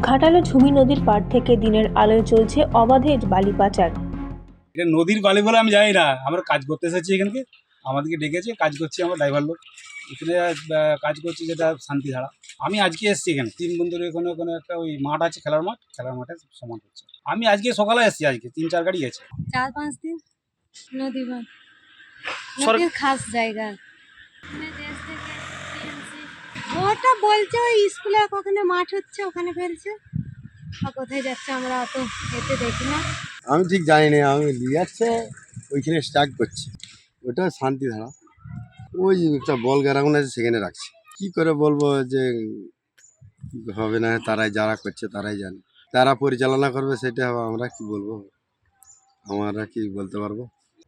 ঘাটালো ঝুমি নদীর পাড় থেকে দিনের আলোয় চলছে অবাধে বালি পাচার এটা নদীর বালি বলে আমি জানি না। আমরা কাজ করতে এসেছি এখানকে। আমাদেরকে ডেকেছে কাজ করছি আমার ড্রাইভার লোক। এখানে কাজ করছি যেটা শান্তিধারা। আমি আজকে এসেছি এখানে। তিন বন্ধুর এখানে ওখানে একটা ওই মাঠ আছে খেলার মাঠ। খেলার মাঠে সমান হচ্ছে। আমি আজকে সকালে এসেছি আজকে। তিন চার গাড়ি গেছে। চার পাঁচ দিন নদী বাঁধ খাস জায়গা। ওটা বলছে ওই স্কুলে ওখানে মাঠ হচ্ছে ওখানে ফেলছে। আর কোথায় যাচ্ছে আমরা অত এতে দেখি না। আমি ঠিক জানি না আমি নিয়ে যাচ্ছে ওইখানে স্টার্ট করছি। ওটা শান্তি ধারা। ওই একটা বল গ্রাউন্ড আছে সেখানে রাখছি। কি করে বলব যে হবে না তারাই যারা করছে তারাই জানে। তারা পরিচালনা করবে সেটা আমরা কি বলব? আমরা কি বলতে পারব?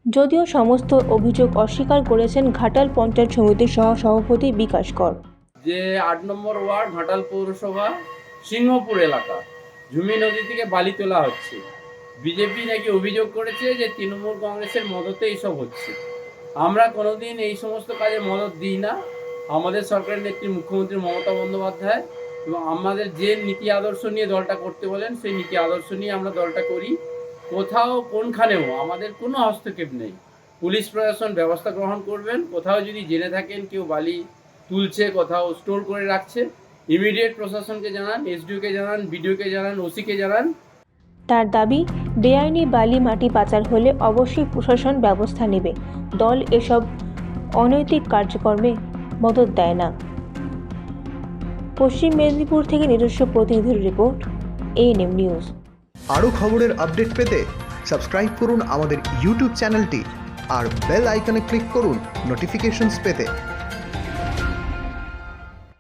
যদিও সমস্ত অভিযোগ অস্বীকার করেছেন ঘাটাল পঞ্চায়েত সমিতির সহ সভাপতি বিকাশ কর। যে আট নম্বর ওয়ার্ড ঘাটাল পৌরসভা সিংহপুর এলাকা। ঝুমি নদী থেকে বালি তোলা হচ্ছে। বিজেপি নাকি অভিযোগ করেছে যে তৃণমূল কংগ্রেসের মদতে এইসব হচ্ছে। আমরা কোনোদিন এই সমস্ত কাজে মদত দিই না। আমাদের সরকারের নেত্রী মুখ্যমন্ত্রী মমতা বন্দ্যোপাধ্যায় এবং আমাদের যে নীতি আদর্শ নিয়ে দলটা করতে বলেন, সেই নীতি আদর্শ নিয়ে আমরা দলটা করি। কোথাও কোনখানেও আমাদের কোনো হস্তক্ষেপ নেই। পুলিশ প্রশাসন ব্যবস্থা গ্রহণ করবেন। কোথাও যদি জেনে থাকেন কেউ বালি তুলছে কোথাও স্টোর করে রাখছে। ইমিডিয়েট প্রশাসনকে জানান এসডিওকে জানান বিডিওকে জানান ওসিকে জানান। তার দাবি বেআইনি বালি মাটি পাচার হলে অবশ্যই প্রশাসন ব্যবস্থা নেবে। দল এসব অনৈতিক কার্যক্রমে মদত দেয় না। পশ্চিম মেদিনীপুর থেকে নিজস্ব প্রতিনিধির রিপোর্ট এএনএম নিউজ আরও খবরের আপডেট পেতে সাবস্ক্রাইব করুন আমাদের ইউটিউব চ্যানেলটি আর বেল আইকনে ক্লিক করুন নোটিফিকেশনস পেতে।